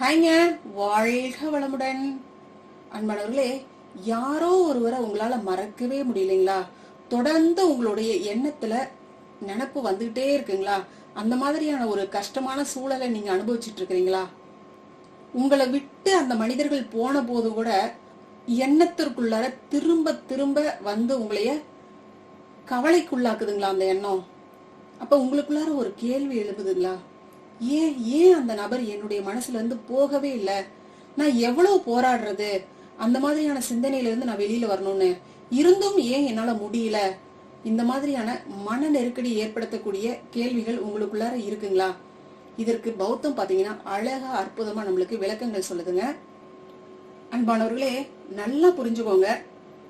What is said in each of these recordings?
ஹாய்ங்க வாழ்க வளமுடன். அன்பானவர்களே யாரோ ஒருவரை உங்களால மறக்கவே முடியலைங்களா? தொடர்ந்து உங்களுடைய எண்ணத்துல நினப்பு வந்துகிட்டே இருக்குங்களா? அந்த மாதிரியான ஒரு கஷ்டமான சூழலை நீங்க அனுபவிச்சுட்டு இருக்கிறீங்களா உங்களை விட்டு அந்த மனிதர்கள் போன போது கூட எண்ணத்திற்குள்ளார திரும்ப திரும்ப வந்து உங்களைய கவலைக்குள்ளாக்குதுங்களா அந்த எண்ணம்? அப்ப உங்களுக்குள்ளார ஒரு கேள்வி எழுப்புதுங்களா ஏன் ஏன் அந்த நபர் என்னுடைய மனசுல இருந்து போகவே இல்லை? நான் எவ்வளவு போராடுறது? அந்த மாதிரியான சிந்தனையில இருந்து நான் வெளியில வரணும்னு. இருந்தும் ஏன் என்னால முடியல? இந்த மாதிரியான மன நெருக்கடி ஏற்படுத்தக்கூடிய கேள்விகள் உங்களுக்குள்ளார இருக்குங்களா? இதற்கு பௌத்தம் பாத்தீங்கன்னா அழகா அற்புதமா நம்மளுக்கு விளக்கங்கள் சொல்லுதுங்க. அன்பானவர்களே நல்லா புரிஞ்சுக்கோங்க.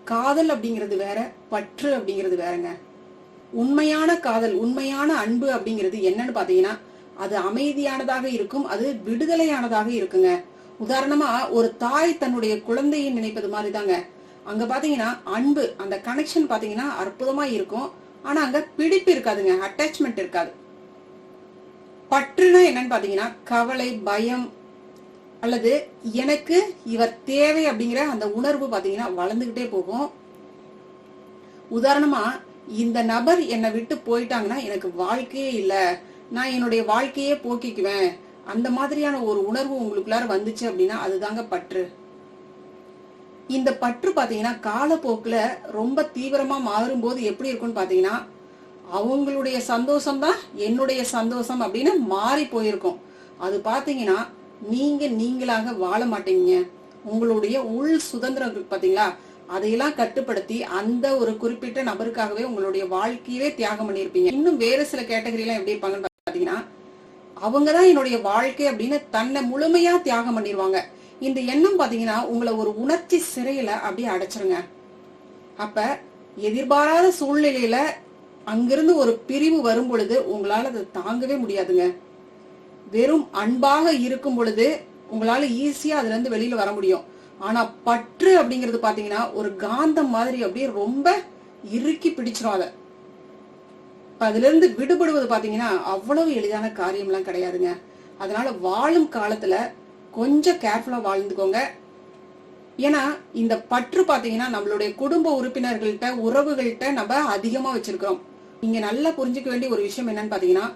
காதல் அப்படிங்கிறது வேற பற்று அப்படிங்கிறது வேறங்க. உண்மையான காதல் உண்மையான அன்பு அப்படிங்கிறது என்னன்னு பாத்தீங்கன்னா அது அமைதியானதாக இருக்கும் அது விடுதலையானதாக இருக்குங்க. உதாரணமா ஒரு தாய் தன்னுடைய குழந்தையை நினைப்பது மாதிரி தாங்க அங்க பாத்தீங்கன்னா அன்பு அந்த கனெக்ஷன் பாத்தீங்கன்னா அற்புதமா இருக்கும். ஆனா அங்க பிடிப்பு இருக்காதுங்க அட்டாச்மெண்ட் இருக்காது. பற்றுனா என்னன்னு பாத்தீங்கன்னா கவலை பயம் அல்லது எனக்கு இவர் தேவை அப்படிங்கிற அந்த உணர்வு பாத்தீங்கன்னா வளர்ந்துகிட்டே போகும். உதாரணமா இந்த நபர் என்னை விட்டு போயிட்டாங்கன்னா எனக்கு வாழ்க்கையே இல்லை. நான் என்னுடைய வாழ்க்கையே போக்கிக்குவேன். அந்த மாதிரியான ஒரு உணர்வு உங்களுக்குள்ளார வந்துச்சு அப்படின்னா அதுதாங்க பற்று. இந்த பற்று பாத்தீங்கன்னா காலப்போக்குல ரொம்ப தீவிரமா மாறும்போது எப்படி இருக்கும்னு பாத்தீங்கன்னா அவங்களுடைய சந்தோஷம் தான் என்னுடைய சந்தோஷம் அப்படின்னு மாறி போயிருக்கும். அது பாத்தீங்கன்னா நீங்க நீங்களாக வாழ மாட்டீங்க. உங்களுடைய உள் சுதந்திரம் பார்த்தீங்களா பாத்தீங்களா அதையெல்லாம் கட்டுப்படுத்தி அந்த ஒரு குறிப்பிட்ட நபருக்காகவே உங்களுடைய வாழ்க்கையவே தியாகம் பண்ணியிருப்பீங்க. இன்னும் வேறு சில கேட்டகரியெல்லாம் எப்படி இருப்பாங்கன்னு அவங்க அவங்கதான் என்னுடைய வாழ்க்கை அப்படின்னு தன்னை முழுமையா தியாகம் பண்ணிடுவாங்க இந்த எண்ணம் பாத்தீங்கன்னா உங்களை ஒரு உணர்ச்சி சிறையில அப்படியே அடைச்சிருங்க. அப்ப எதிர்பாராத சூழ்நிலையில அங்கிருந்து ஒரு பிரிவு வரும் பொழுது உங்களால அதை தாங்கவே முடியாதுங்க. வெறும் அன்பாக இருக்கும் பொழுது உங்களால ஈஸியா அதுல இருந்து வெளியில வர முடியும். ஆனா பற்று அப்படிங்கிறது பாத்தீங்கன்னா ஒரு காந்தம் மாதிரி அப்படியே ரொம்ப இறுக்கி பிடிச்சிரும் அதை. இப்ப அதுல இருந்து விடுபடுவது பாத்தீங்கன்னா அவ்வளவு எளிதான காரியம்லாம் கிடையாதுங்க. அதனால வாழும் காலத்துல கொஞ்சம் கேர்ஃபுல்லா வாழ்ந்துக்கோங்க. ஏன்னா இந்த பற்று பாத்தீங்கன்னா நம்மளுடைய குடும்ப உறுப்பினர்கள்ட்ட உறவுகள்கிட்ட நம்ம அதிகமா வச்சிருக்கிறோம். நீங்க நல்லா புரிஞ்சுக்க வேண்டிய ஒரு விஷயம் என்னன்னு பாத்தீங்கன்னா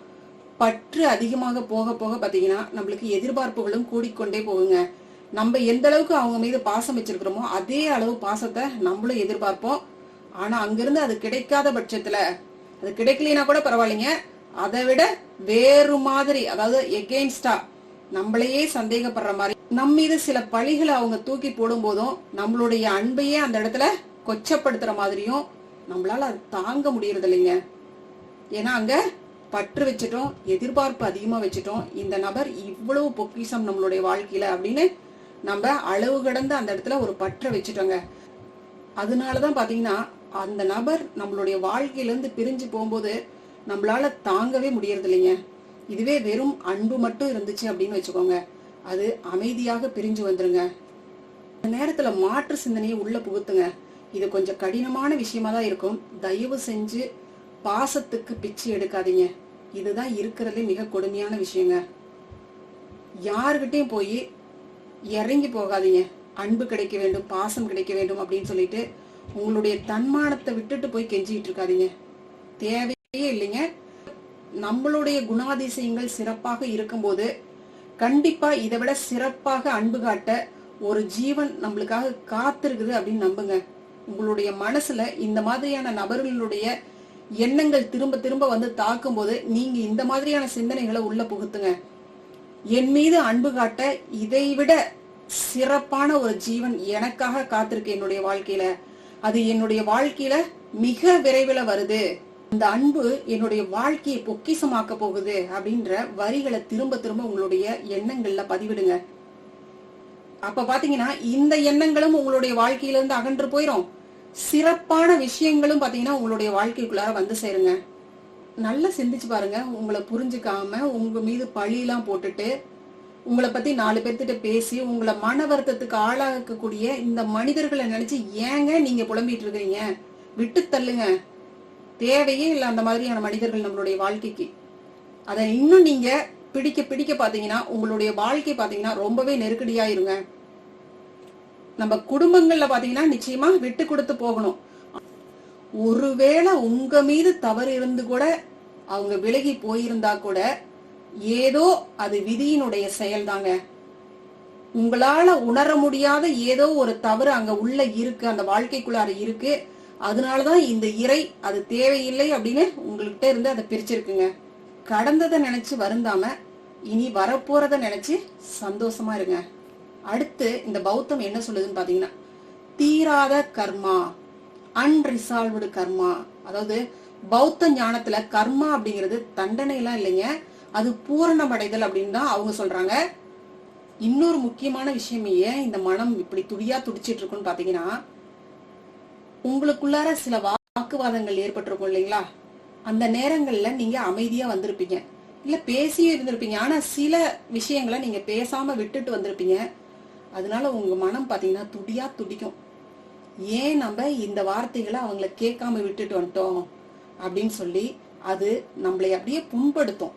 பற்று அதிகமாக போக போக பாத்தீங்கன்னா நம்மளுக்கு எதிர்பார்ப்புகளும் கூடிக்கொண்டே போகுங்க. நம்ம எந்த அளவுக்கு அவங்க மீது பாசம் வச்சிருக்கிறோமோ அதே அளவு பாசத்தை நம்மளும் எதிர்பார்ப்போம். ஆனா அங்கிருந்து அது கிடைக்காத பட்சத்துல அது கிடைக்கலைன்னா கூட பரவாயில்லைங்க. அதை விட வேறு மாதிரி அதாவது எகெயின்ஸ்டா நம்மளையே சந்தேகப்படுற மாதிரி நம்ம மீது சில பழிகளை அவங்க தூக்கி போடும் போதும் நம்மளுடைய அன்பையே அந்த இடத்துல கொச்சப்படுத்துற மாதிரியும் நம்மளால அது தாங்க முடியறது இல்லைங்க ஏன்னா அங்க பற்று வச்சுட்டோம் எதிர்பார்ப்பு அதிகமா வச்சுட்டோம். இந்த நபர் இவ்வளவு பொக்கிஷம் நம்மளுடைய வாழ்க்கையில அப்படின்னு நம்ம அளவு கடந்து அந்த இடத்துல ஒரு பற்றை வச்சுட்டோங்க. அதனாலதான் பாத்தீங்கன்னா அந்த நபர் நம்மளுடைய வாழ்க்கையிலேருந்து பிரிஞ்சு போகும்போது நம்மளால தாங்கவே முடியறது இல்லைங்க இதுவே வெறும் அன்பு மட்டும் இருந்துச்சு அப்படின்னு வச்சுக்கோங்க. அது அமைதியாக பிரிஞ்சு வந்துருங்க. இந்த நேரத்தில் மாற்று சிந்தனையை உள்ள புகுத்துங்க. இது கொஞ்சம் கடினமான விஷயமா தான் இருக்கும். தயவு செஞ்சு பாசத்துக்கு பிச்சு எடுக்காதீங்க. இதுதான் இருக்கிறதுலே மிக கொடுமையான விஷயங்க. யாருக்கிட்டையும் போய் இறங்கி போகாதீங்க. அன்பு கிடைக்க வேண்டும் பாசம் கிடைக்க வேண்டும் அப்படின்னு சொல்லிட்டு உங்களுடைய தன்மானத்தை விட்டுட்டு போய் கெஞ்சிட்டு இருக்காதீங்க. தேவையே இல்லைங்க. நம்மளுடைய குணாதிசயங்கள் சிறப்பாக இருக்கும்போது கண்டிப்பா இதை விட சிறப்பாக அன்பு காட்ட ஒரு ஜீவன் நம்மளுக்காக காத்திருக்குது அப்படின்னு நம்புங்க. உங்களுடைய மனசுல இந்த மாதிரியான நபர்களுடைய எண்ணங்கள் திரும்ப திரும்ப வந்து தாக்கும் போது நீங்க இந்த மாதிரியான சிந்தனைகளை உள்ள புகுத்துங்க. என் மீது அன்பு காட்ட இதை விட சிறப்பான ஒரு ஜீவன் எனக்காக காத்திருக்கு என்னுடைய வாழ்க்கையில. அது என்னுடைய வாழ்க்கையில மிக விரைவில் வருது. இந்த அன்பு என்னுடைய வாழ்க்கையை பொக்கிசமாக்க போகுது அப்படின்ற வரிகளை திரும்ப திரும்ப உங்களுடைய எண்ணங்கள்ல பதிவிடுங்க. அப்ப பாத்தீங்கன்னா இந்த எண்ணங்களும் உங்களுடைய வாழ்க்கையில இருந்து அகன்று போயிரும். சிறப்பான விஷயங்களும் பாத்தீங்கன்னா உங்களுடைய வாழ்க்கைக்குள்ளார வந்து சேருங்க. நல்லா சிந்திச்சு பாருங்க. உங்களை புரிஞ்சுக்காம உங்க மீது பழியெல்லாம் போட்டுட்டு உங்களை பத்தி நாலு பேர்த்திட்ட பேசி உங்களை மன வருத்தத்துக்கு ஆளாகக்கூடிய இந்த மனிதர்களை நினைச்சு ஏங்க நீங்க புலம்பிட்டு இருக்கிறீங்க? விட்டு தள்ளுங்க. தேவையே இல்லை அந்த மாதிரியான மனிதர்கள் நம்மளுடைய வாழ்க்கைக்கு. அதை இன்னும் நீங்க பிடிக்க பிடிக்க பாத்தீங்கன்னா உங்களுடைய வாழ்க்கை பாத்தீங்கன்னா ரொம்பவே நெருக்கடியாயிருங்க நம்ம குடும்பங்கள்ல பாத்தீங்கன்னா நிச்சயமா விட்டு கொடுத்து போகணும். ஒருவேளை உங்க மீது தவறு இருந்து கூட அவங்க விலகி போயிருந்தா கூட ஏதோ அது விதியினுடைய செயல்தாங்க. உங்களால உணர முடியாத ஏதோ ஒரு தவறு அங்க உள்ள இருக்கு அந்த வாழ்க்கைக்குள்ளார இருக்கு. அதனாலதான் இந்த இறை அது தேவையில்லை அப்படின்னு உங்கள்கிட்ட இருந்து அதை பிரிச்சிருக்குங்க. கடந்ததை நினைச்சு வருந்தாம இனி வரப்போறத நினைச்சு சந்தோஷமா இருங்க. அடுத்து இந்த பௌத்தம் என்ன சொல்லுதுன்னு பாத்தீங்கன்னா தீராத கர்மா அன்ரிசால்வ்டு கர்மா. அதாவது பௌத்த ஞானத்துல கர்மா அப்படிங்கிறது தண்டனை எல்லாம் இல்லைங்க. அது பூரணமடைதல் அப்படின்னு தான் அவங்க சொல்றாங்க. இன்னொரு முக்கியமான விஷயம் ஏன் இந்த மனம் இப்படி துடியா துடிச்சிட்டு இருக்குன்னு பாத்தீங்கன்னா உங்களுக்குள்ளார சில வாக்குவாதங்கள் ஏற்பட்டிருக்கும் இல்லைங்களா? அந்த நேரங்கள்ல நீங்க அமைதியா வந்திருப்பீங்க. இல்ல பேசியும் இருந்திருப்பீங்க. ஆனா சில விஷயங்களை நீங்க பேசாம விட்டுட்டு வந்திருப்பீங்க. அதனால உங்க மனம் பாத்தீங்கன்னா துடியா துடிக்கும். ஏன் நம்ம இந்த வார்த்தைகளை அவங்கள கேட்காம விட்டுட்டு வந்துட்டோம் அப்படின்னு சொல்லி அது நம்மளை அப்படியே புண்படுத்தும்.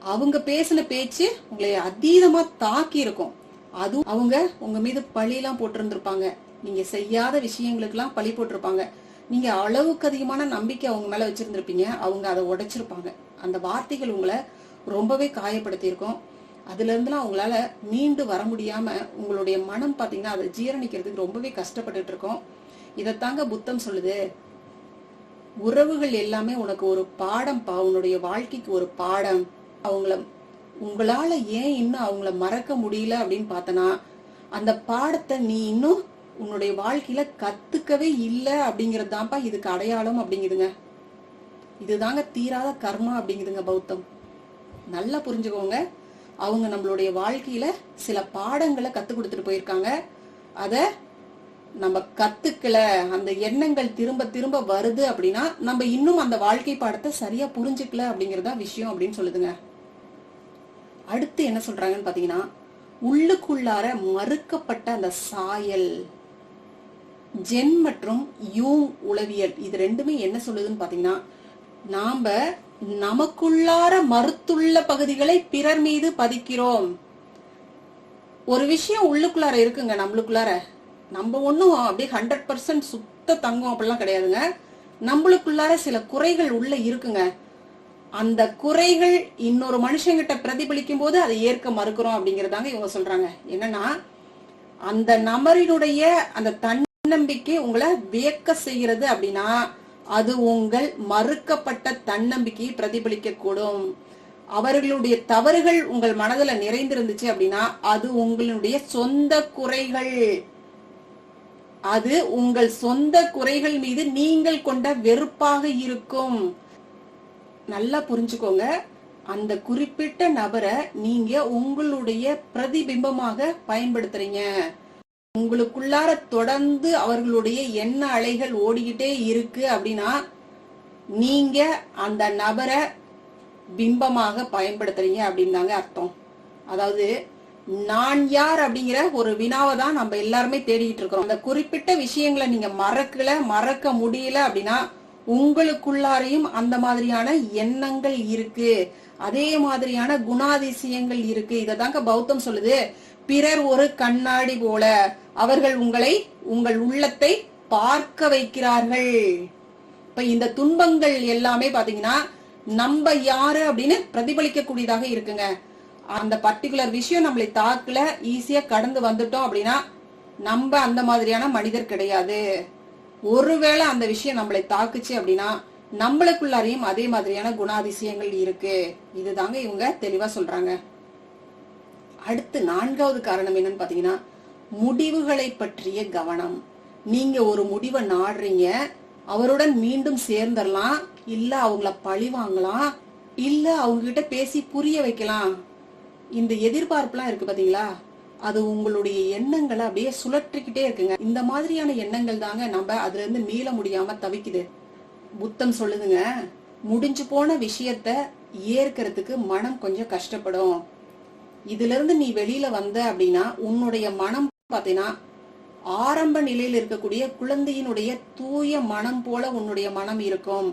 அவங்க பேசின பேச்சு உங்களை அதீதமா தாக்கி இருக்கும் அதுவும் அவங்க உங்க மீது பழியெல்லாம் போட்டிருந்திருப்பாங்க. நீங்க செய்யாத விஷயங்களுக்கெல்லாம் பழி போட்டிருப்பாங்க. நீங்க அளவுக்கு அதிகமான நம்பிக்கை அவங்க மேல வச்சிருந்திருப்பீங்க. அவங்க அதை உடைச்சிருப்பாங்க. அந்த வார்த்தைகள் உங்களை ரொம்பவே காயப்படுத்தியிருக்கும். அதுல இருந்துலாம் அவங்களால மீண்டு வர முடியாம உங்களுடைய மனம் பாத்தீங்கன்னா அதை ஜீரணிக்கிறதுக்கு ரொம்பவே கஷ்டப்பட்டுட்டு இருக்கோம் இதைத்தாங்க புத்தம் சொல்லுது உறவுகள் எல்லாமே உனக்கு ஒரு பாடம் பா உன்னுடைய வாழ்க்கைக்கு ஒரு பாடம். அவங்கள உங்களால ஏன் இன்னும் அவங்கள மறக்க முடியல அப்படின்னு பார்த்தனா அந்த பாடத்தை நீ இன்னும் உன்னுடைய வாழ்க்கையில கத்துக்கவே இல்லை அப்படிங்கிறது தான்ப்பா இதுக்கு அடையாளம் அப்படிங்குதுங்க. இதுதாங்க தீராத கர்மா அப்படிங்குதுங்க பௌத்தம். நல்லா புரிஞ்சுக்கோங்க. அவங்க நம்மளுடைய வாழ்க்கையில சில பாடங்களை கத்து கொடுத்துட்டு போயிருக்காங்க. அத நம்ம கத்துக்கல அந்த எண்ணங்கள் திரும்ப திரும்ப வருது அப்படின்னா நம்ம இன்னும் அந்த வாழ்க்கை பாடத்தை சரியா புரிஞ்சுக்கல அப்படிங்கறதா விஷயம் அப்படின்னு சொல்லுதுங்க. அடுத்து என்ன சொல்றாங்கன்னு பாத்தீங்கன்னா உள்ளுக்குள்ளார மறுக்கப்பட்ட அந்த சாயல் ஜென் மற்றும் யூங் உளவியல் இது ரெண்டுமே என்ன சொல்லுதுன்னு பாத்தீங்கன்னா நாம நமக்குள்ளார மறுத்துள்ள பகுதிகளை பிறர் மீது பதிக்கிறோம். ஒரு விஷயம் உள்ளுக்குள்ளார இருக்குங்க நம்மளுக்குள்ளார. நம்ம ஒண்ணும் அப்படியே ஹண்ட்ரட் பர்சன்ட் சுத்த தங்கம் அப்படிலாம் கிடையாதுங்க. நம்மளுக்குள்ளார சில குறைகள் உள்ள இருக்குங்க. அந்த குறைகள் இன்னொரு மனுஷங்கிட்ட பிரதிபலிக்கும் போது அதை ஏற்க மறுக்கிறோம் அப்படிங்கறதாங்க இவங்க சொல்றாங்க. என்னன்னா அந்த நபரினுடைய அந்த தன்னம்பிக்கை உங்களை வியக்க செய்கிறது அப்படின்னா அது உங்கள் மறுக்கப்பட்ட தன்னம்பிக்கையை பிரதிபலிக்க கூடும் அவர்களுடைய தவறுகள் உங்கள் மனதுல நிறைந்திருந்துச்சு அப்படின்னா அது உங்களுடைய சொந்த குறைகள். அது உங்கள் சொந்த குறைகள் மீது நீங்கள் கொண்ட வெறுப்பாக இருக்கும். நல்லா புரிஞ்சுக்கோங்க. அந்த குறிப்பிட்ட நபரை நீங்க உங்களுடைய பிரதிபிம்பமாக பயன்படுத்துறீங்க. உங்களுக்குள்ளார தொடர்ந்து அவர்களுடைய எண்ண அலைகள் ஓடிக்கிட்டே இருக்கு அப்படின்னா நீங்க அந்த நபரை பிம்பமாக பயன்படுத்துறீங்க அப்படின்னாங்க அர்த்தம். அதாவது நான் யார் அப்படிங்கிற ஒரு வினாவை தான் நம்ம எல்லாருமே தேடிட்டு இருக்கிறோம். அந்த குறிப்பிட்ட விஷயங்களை நீங்க மறக்கல மறக்க முடியல அப்படின்னா உங்களுக்குள்ளாரையும் அந்த மாதிரியான எண்ணங்கள் இருக்கு. அதே மாதிரியான குணாதிசயங்கள் இருக்கு. இதை தாங்க பௌத்தம் சொல்லுது. பிறர் ஒரு கண்ணாடி போல அவர்கள் உங்களை உங்கள் உள்ளத்தை பார்க்க வைக்கிறார்கள். இப்ப இந்த துன்பங்கள் எல்லாமே பாத்தீங்கன்னா நம்ம யாரு அப்படின்னு பிரதிபலிக்க கூடியதாக இருக்குங்க. அந்த பர்டிகுலர் விஷயம் நம்மளை தாக்கல ஈஸியா கடந்து வந்துட்டோம் அப்படின்னா நம்ம அந்த மாதிரியான மனிதர் கிடையாது. ஒருவேளை அந்த விஷயம் நம்மளை தாக்குச்சு அப்படின்னா நம்மளுக்குள்ளாரையும் அதே மாதிரியான குணாதிசயங்கள் இருக்கு. இதுதாங்க இவங்க தெளிவா சொல்றாங்க. அடுத்து நான்காவது காரணம் என்னன்னு பாத்தீங்கன்னா முடிவுகளை பற்றிய கவனம். நீங்க ஒரு முடிவை நாடுறீங்க அவருடன் மீண்டும் சேர்ந்துடலாம் இல்ல அவங்கள பழி வாங்கலாம் இல்ல அவங்க கிட்ட பேசி புரிய வைக்கலாம். இந்த எதிர்பார்ப்புலாம் இருக்கு பாத்தீங்களா? அது உங்களுடைய எண்ணங்களை அப்படியே சுழற்றிக்கிட்டே இருக்குங்க. இந்த மாதிரியான எண்ணங்கள் தாங்க நம்ம அதுல இருந்து மீள முடியாம தவிக்குது. புத்தம் சொல்லுதுங்க முடிஞ்சு போன விஷயத்த ஏற்கிறதுக்கு மனம் கொஞ்சம் கஷ்டப்படும். இதுல இருந்து நீ வெளியில வந்த அப்படின்னா உன்னுடைய மனம் பாத்தீங்கன்னா ஆரம்ப நிலையில் இருக்கக்கூடிய குழந்தையினுடைய தூய மனம் போல உன்னுடைய மனம் இருக்கும்.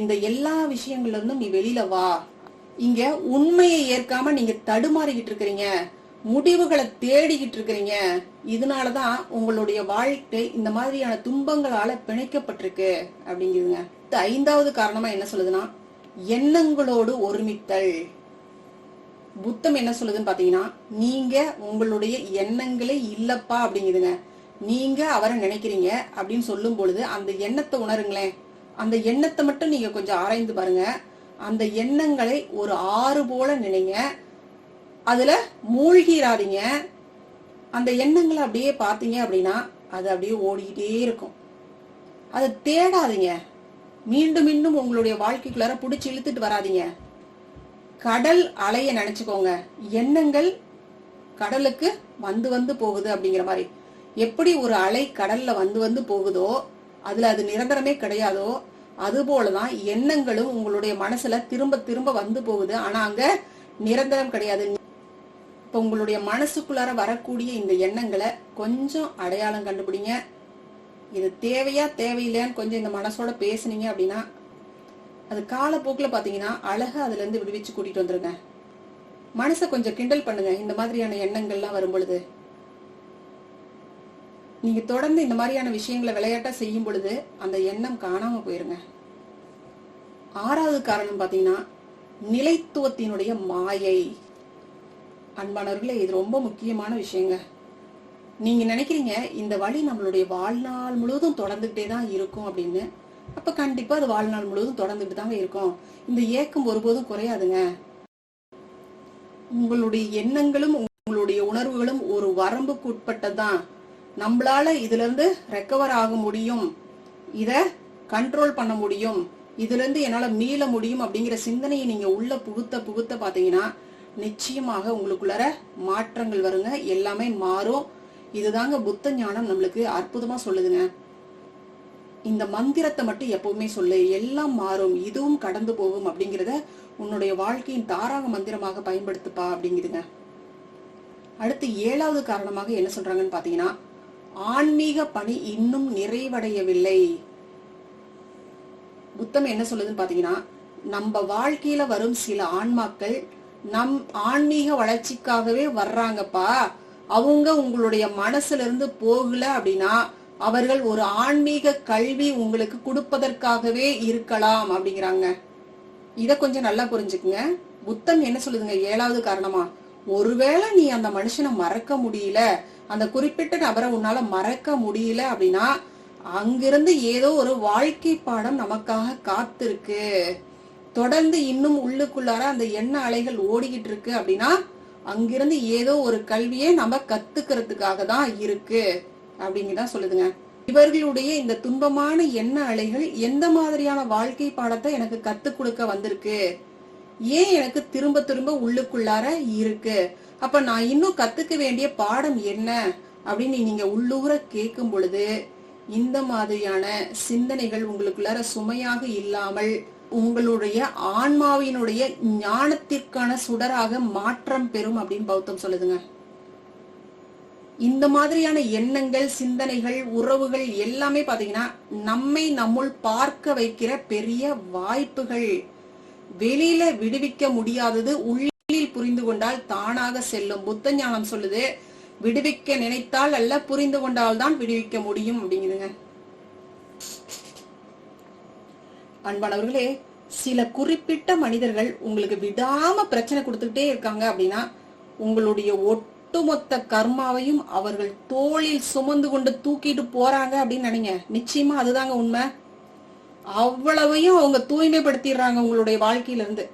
இந்த எல்லா விஷயங்கள்ல இருந்தும் நீ வெளியில வா. இங்க உண்மையை ஏற்காம நீங்க தடுமாறிக்கிட்டு இருக்கிறீங்க. முடிவுகளை தேடிக்கிட்டு இருக்கிறீங்க. இதனாலதான் உங்களுடைய வாழ்க்கை இந்த மாதிரியான துன்பங்களால பிணைக்கப்பட்டிருக்கு அப்படிங்குதுங்க. ஐந்தாவது காரணமா என்ன சொல்லுதுன்னா எண்ணங்களோடு ஒருமித்தல். புத்தம் என்ன சொல்லுதுன்னு பாத்தீங்கன்னா நீங்க உங்களுடைய எண்ணங்களே இல்லப்பா அப்படிங்குதுங்க. நீங்க அவரை நினைக்கிறீங்க அப்படின்னு சொல்லும் பொழுது அந்த எண்ணத்தை உணருங்களேன். அந்த எண்ணத்தை மட்டும் நீங்க கொஞ்சம் ஆராய்ந்து பாருங்க. அந்த எண்ணங்களை ஒரு ஆறு போல நினைங்க. அதுல மூழ்கிறாதீங்க அந்த எண்ணங்களை அப்படியே பார்த்தீங்க அப்படின்னா அது அப்படியே ஓடிக்கிட்டே இருக்கும். அதை தேடாதீங்க. மீண்டும் மீண்டும் உங்களுடைய வாழ்க்கைக்குள்ளார பிடிச்சி இழுத்துட்டு வராதீங்க. கடல் அலைய நினைச்சுக்கோங்க. எண்ணங்கள் கடலுக்கு வந்து வந்து போகுது அப்படிங்கிற மாதிரி. எப்படி ஒரு அலை கடல்ல வந்து வந்து போகுதோ அதுல அது நிரந்தரமே கிடையாதோ அது போலதான் எண்ணங்களும் உங்களுடைய மனசுல திரும்ப திரும்ப வந்து போகுது. ஆனா அங்க நிரந்தரம் கிடையாது. இப்ப உங்களுடைய மனசுக்குள்ளார வரக்கூடிய இந்த எண்ணங்களை கொஞ்சம் அடையாளம் கண்டுபிடிங்க. இது தேவையா தேவையில்லையான்னு கொஞ்சம் இந்த மனசோட பேசுனீங்க அப்படின்னா அது காலப்போக்கில் பார்த்தீங்கன்னா அழகா அதுலேருந்து விடுவிச்சு கூட்டிகிட்டு வந்துருங்க. மனசை கொஞ்சம் கிண்டல் பண்ணுங்க இந்த மாதிரியான எண்ணங்கள்லாம் வரும் பொழுது நீங்க தொடர்ந்து இந்த மாதிரியான விஷயங்களை விளையாட்டா செய்யும் பொழுது அந்த எண்ணம் காணாம போயிருங்க. ஆறாவது காரணம் பார்த்தீங்கன்னா நிலைத்துவத்தினுடைய மாயை. அன்பானவர்களே இது ரொம்ப முக்கியமான விஷயங்க. நீங்க நினைக்கிறீங்க இந்த வழி நம்மளுடைய வாழ்நாள் முழுவதும் தொடர்ந்துகிட்டே தான் இருக்கும் அப்படின்னு? அப்ப கண்டிப்பா அது வாழ்நாள் முழுவதும் தொடர்ந்துட்டு தாங்க இருக்கும். இந்த ஏக்கம் ஒருபோதும் குறையாதுங்க. உங்களுடைய எண்ணங்களும் உங்களுடைய உணர்வுகளும் ஒரு வரம்புக்கு உட்பட்டதுதான் நம்மளால இதுல இருந்து ரெக்கவர் ஆக முடியும். இத கண்ட்ரோல் பண்ண முடியும். இதுல இருந்து என்னால மீள முடியும் அப்படிங்கிற சிந்தனையை நீங்க உள்ள புகுத்த புகுத்த பாத்தீங்கன்னா நிச்சயமாக உங்களுக்குள்ளார மாற்றங்கள் வருங்க. எல்லாமே மாறும். இதுதாங்க புத்த ஞானம் நம்மளுக்கு அற்புதமா சொல்லுதுங்க. இந்த மந்திரத்தை மட்டும் எப்பவுமே சொல்லு. எல்லாம் மாறும். இதுவும் கடந்து போகும் அப்படிங்கிறத உன்னுடைய வாழ்க்கையின் தாராக மந்திரமாக பயன்படுத்துப்பா அப்படிங்குதுங்க. அடுத்து ஏழாவது காரணமாக என்ன சொல்றாங்கன்னு பாத்தீங்கன்னா ஆன்மீக பணி இன்னும் நிறைவடையவில்லை. புத்தம் என்ன சொல்லுதுன்னு பாத்தீங்கன்னா நம்ம வாழ்க்கையில வரும் சில ஆன்மாக்கள் நம் ஆன்மீக வளர்ச்சிக்காகவே வர்றாங்கப்பா. அவங்க உங்களுடைய மனசுல இருந்து போகல அப்படின்னா அவர்கள் ஒரு ஆன்மீக கல்வி உங்களுக்கு கொடுப்பதற்காகவே இருக்கலாம் அப்படிங்கிறாங்க. இத கொஞ்சம் நல்லா புரிஞ்சுக்குங்க. புத்தம் என்ன சொல்லுதுங்க? ஏழாவது காரணமா? ஒருவேளை நீ அந்த மனுஷனை மறக்க முடியல அந்த குறிப்பிட்ட நபரை உன்னால மறக்க முடியல அப்படின்னா அங்கிருந்து ஏதோ ஒரு வாழ்க்கை பாடம் நமக்காக காத்திருக்கு. தொடர்ந்து இன்னும் உள்ளுக்குள்ளார அந்த எண்ண அலைகள் ஓடிக்கிட்டு இருக்கு அப்படின்னா அங்கிருந்து ஏதோ ஒரு கல்வியை நம்ம கத்துக்கிறதுக்காக தான் இருக்கு அப்படிங்கதான் சொல்லுதுங்க. இவர்களுடைய இந்த துன்பமான எண்ண அலைகள் எந்த மாதிரியான வாழ்க்கை பாடத்தை எனக்கு கத்துக் கொடுக்க வந்திருக்கு? ஏன் எனக்கு திரும்ப திரும்ப உள்ளுக்குள்ளார இருக்கு? அப்ப நான் இன்னும் கத்துக்க வேண்டிய பாடம் என்ன? அப்படின்னு நீங்க உள்ளூர கேட்கும் பொழுது இந்த மாதிரியான சிந்தனைகள் உங்களுக்குள்ளார சுமையாக இல்லாமல் உங்களுடைய ஆன்மாவினுடைய ஞானத்திற்கான சுடராக மாற்றம் பெறும் அப்படின்னு பௌத்தம் சொல்லுதுங்க. இந்த மாதிரியான எண்ணங்கள் சிந்தனைகள் உறவுகள் எல்லாமே பாத்தீங்கன்னா நம்மை நம்முள் பார்க்க வைக்கிற பெரிய வாய்ப்புகள். வெளியில விடுவிக்க முடியாதது உள்ளில் புரிந்து கொண்டால் தானாக செல்லும். புத்த ஞானம் சொல்லுது விடுவிக்க நினைத்தால் அல்ல புரிந்து கொண்டால் தான் விடுவிக்க முடியும் அப்படிங்குதுங்க. அன்பானவர்களே சில குறிப்பிட்ட மனிதர்கள் உங்களுக்கு விடாம பிரச்சனை கொடுத்துக்கிட்டே இருக்காங்க அப்படின்னா உங்களுடைய ஒட்டுமொத்த கர்மாவையும் அவர்கள் தோளில் சுமந்து கொண்டு தூக்கிட்டு போறாங்க அப்படின்னு நினைங்க. நிச்சயமா அதுதாங்க உண்மை. அவ்வளவையும் அவங்க தூய்மைப்படுத்திடுறாங்க உங்களுடைய வாழ்க்கையில இருந்து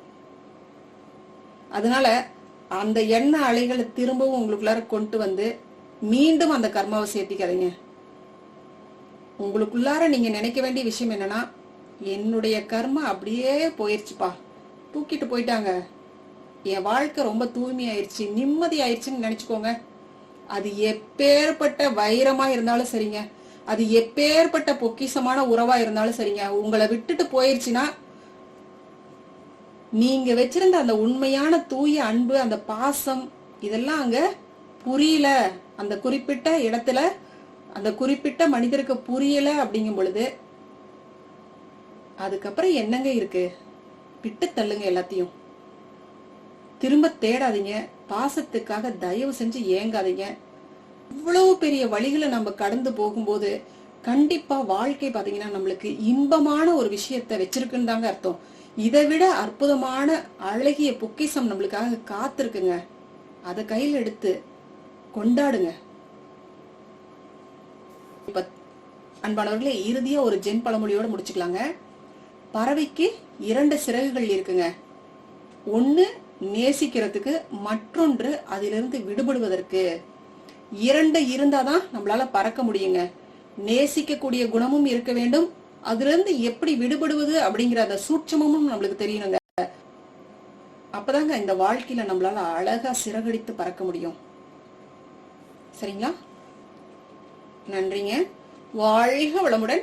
அதனால அந்த எண்ண அலைகளை திரும்பவும் உங்களுக்குள்ளார கொண்டு வந்து மீண்டும் அந்த கர்மாவை சேர்த்திக்காதீங்க. உங்களுக்குள்ளார நீங்க நினைக்க வேண்டிய விஷயம் என்னன்னா என்னுடைய கர்மா அப்படியே போயிருச்சுப்பா. தூக்கிட்டு போயிட்டாங்க. என் வாழ்க்கை ரொம்ப தூய்மையாயிருச்சு நிம்மதி ஆயிருச்சுன்னு நினைச்சுக்கோங்க. அது எப்பேற்பட்ட வைரமா இருந்தாலும் சரிங்க. அது எப்பேற்பட்ட பொக்கிஷமான உறவா இருந்தாலும் சரிங்க. உங்களை விட்டுட்டு போயிருச்சுன்னா நீங்க வச்சிருந்த அந்த உண்மையான தூய அன்பு அந்த பாசம் இதெல்லாம் அங்க புரியல. அந்த குறிப்பிட்ட இடத்துல அந்த குறிப்பிட்ட மனிதருக்கு புரியல அப்படிங்கும் பொழுது அதுக்கப்புறம் என்னங்க இருக்கு? விட்டு தள்ளுங்க எல்லாத்தையும். திரும்ப தேடாதீங்க. பாசத்துக்காக தயவு செஞ்சு ஏங்காதீங்க. இவ்வளவு பெரிய வழிகளை நம்ம கடந்து போகும்போது கண்டிப்பா வாழ்க்கை பாத்தீங்கன்னா நம்மளுக்கு இன்பமான ஒரு விஷயத்த வச்சிருக்குன்னு தாங்க அர்த்தம். இதை விட அற்புதமான அழகிய பொக்கிஷம் நம்மளுக்காக காத்திருக்குங்க. அதை கையில் எடுத்து கொண்டாடுங்க. இப்ப அன்பானவர்களே இறுதியா ஒரு ஜென் பழமொழியோட முடிச்சுக்கலாங்க. பறவைக்கு இரண்டு சிறகுகள் இருக்குங்க. ஒன்று நேசிக்கிறதுக்கு மற்றொன்று அதிலிருந்து விடுபடுவதற்கு. இரண்டு இருந்தாதான் நம்மளால பறக்க முடியுங்க. நேசிக்கக்கூடிய குணமும் இருக்க வேண்டும். அதுலேருந்து எப்படி விடுபடுவது அப்படிங்கிற அந்த சூட்சமும் நம்மளுக்கு தெரியணுங்க. அப்பதாங்க இந்த வாழ்க்கையில நம்மளால அழகா சிறகடித்து பறக்க முடியும். சரிங்களா? நன்றிங்க. வாழ்க வளமுடன்.